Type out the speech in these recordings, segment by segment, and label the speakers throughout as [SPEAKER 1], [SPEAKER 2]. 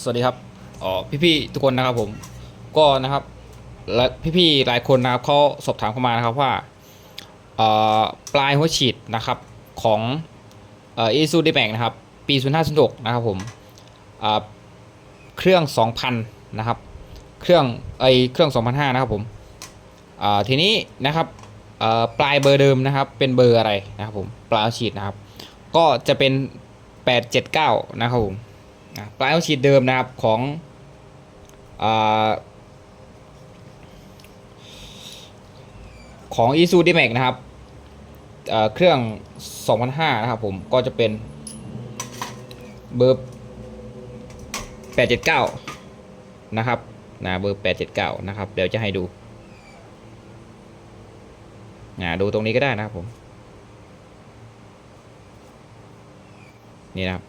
[SPEAKER 1] สวัสดีครับอ๋อพี่ๆทุกคนนะครับผมก็นะครับและพี่ๆหลายคนนะครับเขาสอบถามเข้ามานะครับว่าเอ่อปลายหัวฉีดนะครับของเอ่อ Isuzu D-Max นะครับปี0506นะครับผมเครื่อง 2,000นะครับเครื่องไอเครื่อง2,500นะครับผมทีนี้นะครับปลายเบอร์เดิมนะครับเป็นเบอร์อะไรนะครับผมปลายหัวฉีดนะครับก็จะเป็น 879 นะครับผม ปลายหัวฉีดเดิมนะครับของอของ i s u d m a x นะครับเอ่อเครื่อง 2005 นะครับผมก็จะเป็นเบอร์ 879 นะครับนะเบอร์ 879 นะครับ เดี๋ยวจะให้ดูนะดูตรงนี้ก็ได้นะครับผม นี่นะครับ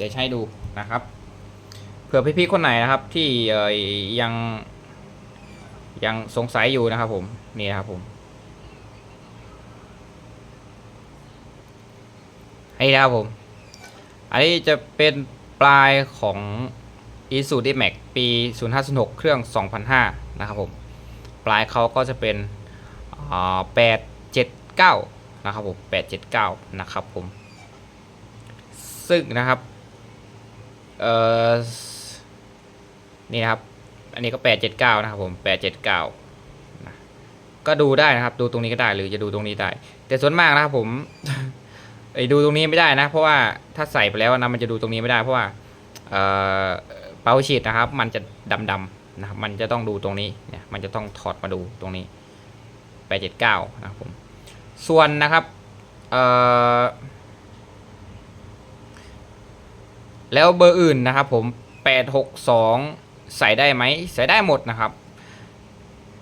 [SPEAKER 1] เดี๋ยวให้ดูนะครับเผื่อพี่ๆคนไหนนะครับ ที่เอ่ยยังยังสงสัยอยู่นะครับ ผมนี่นะครับผมให้นะครับผม อันนี้จะเป็นปลายของ i s u d m a x ปี 0506 เครื่อง 2005 นะครับผม ปลายเขาก็จะเป็นอ่า879 นะครับผม 879 นะครับผม ซึ่งนะครับ เอ่อนี่นะครับ อันนี้ก็879นะครับผม879นะก็ดูได้นะครับ ดูตรงนี้ก็ได้หรือจะดูตรงนี้ได้ แต่ส่วนมากนะครับผมไอ้ดูตรงนี้ไม่ได้นะ เพราะว่าถ้าใส่ไปแล้วนะมันจะดูตรงนี้ไม่ได้เพราะว่าเอ่อเปาฉีดนะครับ มันจะดำๆนะครับมันจะต้องดูตรงนี้เนี่ยมันจะต้องถอดมาดูตรงนี้879นะครับผมส่วนนะครับเอ่อ แล้วเบอร์อื่นนะครับผม 862 ใส่ได้ไหม ใส่ได้หมดนะครับ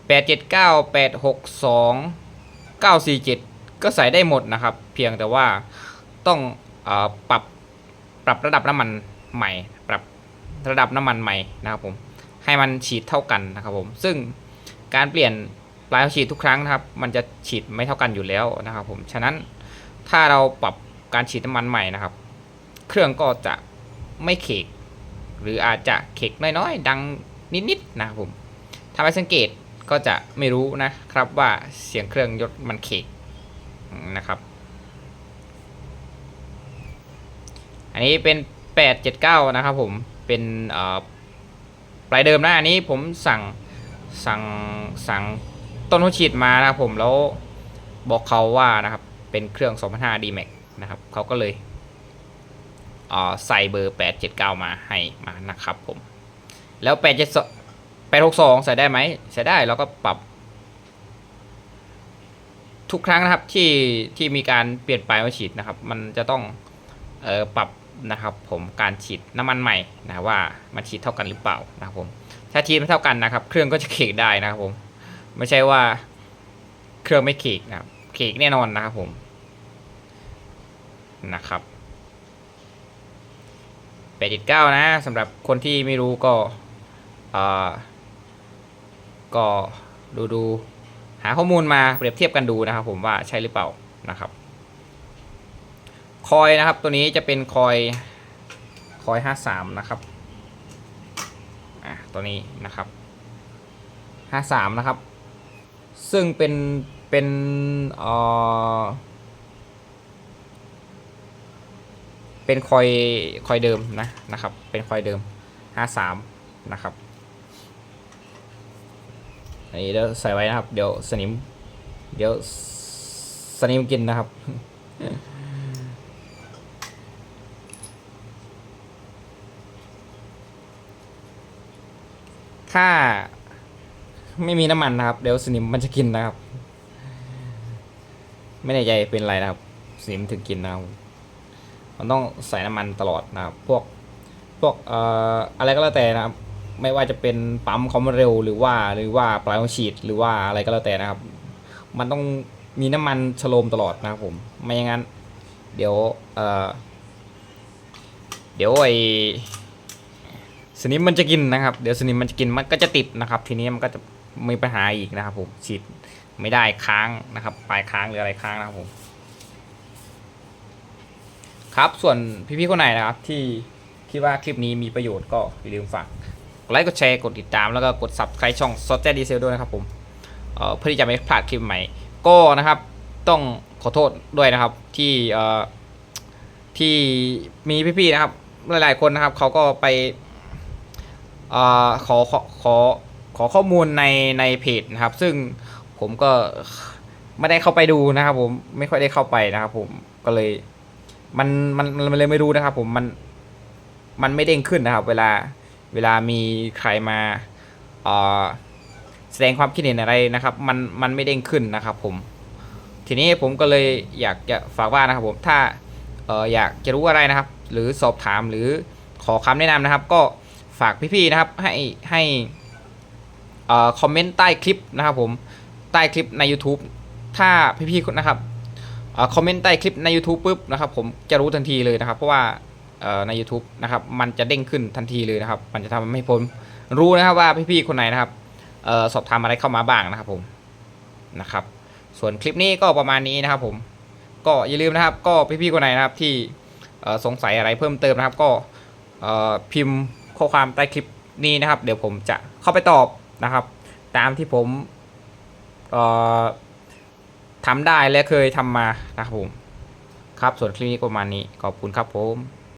[SPEAKER 1] 879 862 947 ก็ใส่ได้หมดนะครับ เพียงแต่ว่าต้องอปรับปรับระดับน้ำมันใหม่ ปรับระดับน้ำมันใหม่นะครับผมให้มันฉีดเท่ากันนะครับผม ซึ่งการเปลี่ยนปลายฉีดทุกครั้งนะครับ มันจะฉีดไม่เท่ากันอยู่แล้วนะครับผม ฉะนั้นถ้าเราปรับการฉีดน้ำมันใหม่นะครับ เครื่องก็จะ ไม่เขกหรืออาจจะเขกน้อยๆ ดังนิดๆนะครับผมถ้าไม่สังเกตก็จะไม่รู้นะครับว่าเสียงเครื่องยศมันเขกนะครับ อันนี้เป็น 879 นะครับผมเป็นเอ่อปลายเดิมนะอันนี้ผมสั่งสั่งสั่งต้นหัวฉีดมานะครับผมแล้วบอกเขาว่านะครับเป็นเครื่อง 2005 D-Max นะครับเขาก็เลย ใส่เบอร์ 879 มาให้มานะครับผม แล้ว 872 862 ใส่ได้ไหมใส่ได้แล้วก็ปรับ ทุกครั้งนะครับที่ที่มีการเปลี่ยนปลายหัวฉีดนะครับ มันจะต้องออปรับนะครับ ผมการฉีดน้ำมันใหม่นะว่ามันฉีดเท่ากันหรือเปล่านะครับผมถ้าฉีดไม่เท่ากันนะครับ เครื่องก็จะเขกได้นะครับผมไม่ใช่ว่าเครื่องไม่เขกนะครับเขกแน่นอนนะครับผมนะครับ 879 นะสำหรับคนที่ไม่รู้ก็เออก็ดูดูหาข้อมูลมาเปรียบเทียบกันดูนะครับ ผมว่าใช่หรือเปล่านะครับ คอยนะครับตัวนี้จะเป็นคอยคอย 53 นะครับอะตัวนี้นะครับ 53 นะครับ ซึ่งเป็นเป็นเอ่อ เป็นคอยคอยเดิมนะนะครับ เป็นคอยเดิม 53 นะครับอันนี้เดี๋ยวใส่ไว้นะครับ เดี๋ยวสนิม เดี๋ยวสนิมกินนะครับถ้าไม่มีน้ำมันนะครับ เดี๋ยวสนิมมันจะกินนะครับ ไม่แน่ใจเป็นไรนะครับ สนิมถึงกินนะครับ มันต้องใส่น้ำมันตลอดนะครับพวกพวกเอ่ออะไรก็แล้วแต่นะครับ ไม่ว่าจะเป็นปั๊มความเร็วหรือว่าหรือว่าปลายหัวฉีดหรือว่าอะไรก็แล้วแต่นะครับ มันต้องมีน้ำมันชโลมตลอดนะครับผมไม่อย่างนั้น เดี๋ยวเอ่อเดี๋ยวไอสนิมมันจะกินนะครับ เดี๋ยวสนิมมันจะกินมันก็จะติดนะครับ ทีนี้มันก็จะมีปัญหาอีกนะครับผมฉีดไม่ได้ค้างนะครับปลายค้างหรืออะไรค้างนะครับผม ครับส่วนพี่ๆคนไหนนะครับที่คิดว่าคลิปนี้มีประโยชน์ก็อย่าลืมฝากกดไลค์กดแชร์กดติดตามแล้วก็กด subscribe ช่องซอสแจดีเซลด้วยนะครับผมเเพื่อที่จะไม่พลาดคลิปใหม่ ก็นะครับต้องขอโทษด้วยนะครับที่ที่มีพี่ๆนะครับ หลายๆคนนะครับเขาก็ไปอขอขอขอขอข้อมูลในในเพจนะครับ ซึ่งผมก็ไม่ได้เข้าไปดูนะครับผมไม่ค่อยได้เข้าไปนะครับผมก็เลย มันมันมันเลยไม่รู้นะครับ ผมมันมันไม่เด้งขึ้นนะครับ เวลาเวลามีใครมาแสดงความคิดเห็นอะไรนะครับ มันมันไม่เด้งขึ้นนะครับ ผม ทีนี้ผมก็เลยอยากจะฝากว่านะครับ ผมถ้าอออยากจะรู้อะไรนะครับ หรือสอบถามหรือขอคำแนะนำนะครับ ก็ฝากพี่ๆนะครับให้ให้คอมเมนต์ใต้คลิปนะครับ ผมใต้คลิปใน YouTube ถ้าพี่ๆนะครับ คอมเมนต์ใต้คลิปใน YouTube ปุ๊บนะครับผมจะรู้ทันทีเลยนะครับ เพราะว่าใน YouTube นะครับมันจะเด้งขึ้นทันทีเลยนะครับ มันจะทำให้ผมรู้นะครับว่าพี่ๆคนไหนนะครับออสอบถามอะไรเข้ามาบ้างนะครับผมนะครับ ส่วนคลิปนี้ก็ประมาณนี้นะครับผมก็อย่าลืมนะครับ ก็พี่ๆคนไหนนะครับที่สงสัยอะไรเพิ่มเติมนะครับ ก็พิมพ์ข้อความใต้คลิปนี้นะครับ เดี๋ยวผมจะเข้าไปตอบนะครับ ตามที่ผมเอ่อ ทำได้และเคยทำมานะครับผม ครับส่วนคลิปนี้ประมาณนี้ขอบคุณครับผม